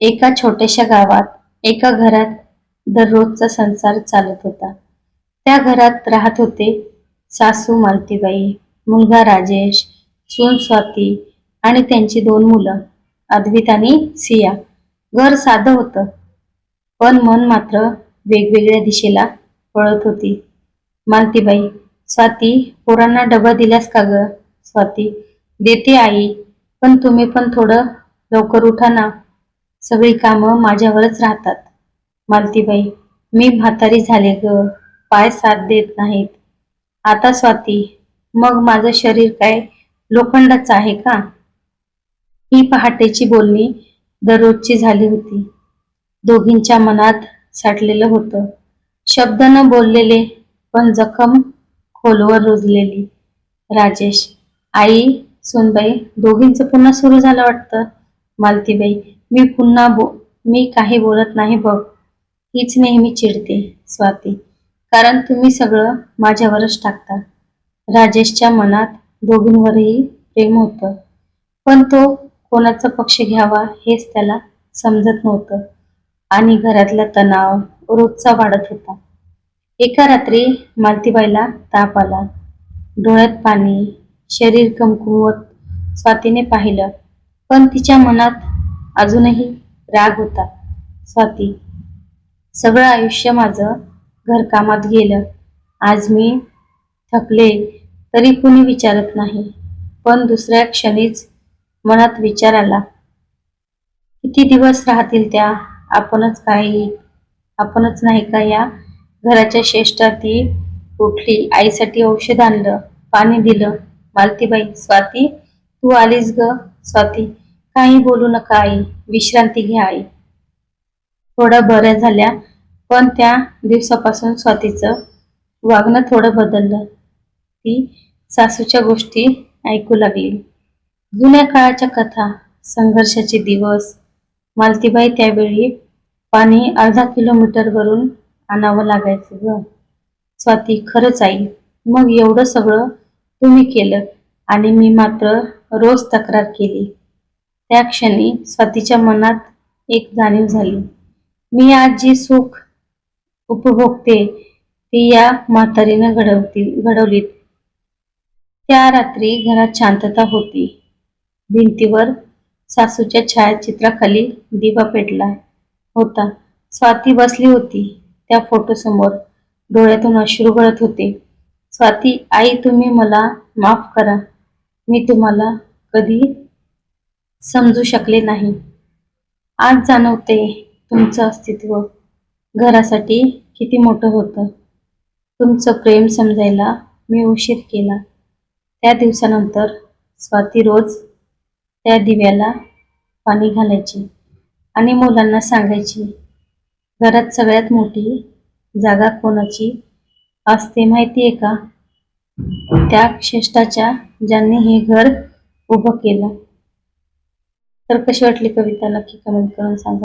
एका छोट्याशा गावात एका घरात दररोजचा संसार चालत होता. त्या घरात राहत होते सासू मालतीबाई मुलगा राजेश सून स्वाती आणि त्यांची दोन मुलं अद्वित आणि सिया. घर साधं होतं पण मन मात्र वेगवेगळ्या दिशेला पळत होती. मालतीबाई स्वाती पोरांना डबा दिलास का ग? स्वाती देते आई पण तुम्ही पण थोडं लवकर उठा ना. सगळी कामं माझ्यावरच राहतात. मालतीबाई मी म्हातारी झाले ग. पाय साथ देत नाहीत. आता स्वाती मग माझं शरीर काय लोखंडाचं आहे का? ही पहाटेची बोलणी दररोजची झाली होती. दोघींच्या मनात साठलेलं होतं. शब्द न बोललेले पण जखम खोलवर रुजलेली. राजेश आई सोनबाई दोघींचं पुन्हा सुरू झालं वाटतं. मालतीबाई मी पुन्हा बो मी काही बोलत नाही बघ. हीच नेहमी चिडते स्वाती. कारण तुम्ही सगळं माझ्यावरच टाकता. राजेशच्या मनात दोघींवरही प्रेम होतं. पण तो कोणाचा पक्ष घ्यावा हेच त्याला समजत नव्हतं. आणि घरातला तणाव रोजचा वाढत होता. एका रात्री मालतीबाईला ताप आला. डोळ्यात पाणी शरीर कमकुवत स्वातीने पाहिलं. पण तिच्या मनात अजूनही राग होता. स्वाती सगळं आयुष्य माझं घरकामात गेलं. आज मी थकले तरी कुणी विचारत नाही. पण दुसऱ्या क्षणीच मनात विचार आला. किती दिवस राहतील त्या? आपणच काही आपणच नाही का या घराच्या श्रेष्ठाती उठली आईसाठी औषध आणलं पाणी दिलं. मालतीबाई स्वाती तू आलीस ग स्वाती. काही बोलू नका आई. विश्रांती घ्या आई. थोडं बऱ्या झाल्या पण त्या दिवसापासून स्वातीचं वागणं थोडं बदललं. ती सासूच्या गोष्टी ऐकू लागली. जुन्या काळाच्या कथा संघर्षाचे दिवस मालतीबाई त्यावेळी पाणी अर्धा किलोमीटरवरून आणावं लागायचं ग. स्वाती खरंच आई मग एवढं सगळं तुम्ही केलं आणि मी मात्र रोज तक्रार केली. त्या क्षणी स्वातीच्या मनात एक जाणीव झाली. मी आज जी सुख उपभोगते ती या म्हातारीनं घडवती घडवलीत. त्या रात्री घरात शांतता होती. भिंतीवर सासूच्या छायाचित्राखाली दिवा पेटला होता. स्वाती बसली होती त्या फोटोसमोर. डोळ्यातून अश्रू गळत होते. स्वाती आई तुम्ही मला माफ करा. मी तुम्हाला कधी समजू शकले नाही. आज जाणवते तुमचं अस्तित्व. घरासाठी किती मोठं होतं. तुमचं प्रेम समजायला मी उशीर केला. त्या दिवसानंतर स्वाती रोज त्या दिव्याला पाणी घालायची आणि मुलांना सांगायची घरात सगळ्यात मोठी जागा कोणाची? असते माहिती आहे का? त्या श्रेष्ठाच्या ज्यांनी हे घर उभं केलं. तर कशी वाटली कविता? नक्की कमेंट करून सांगा.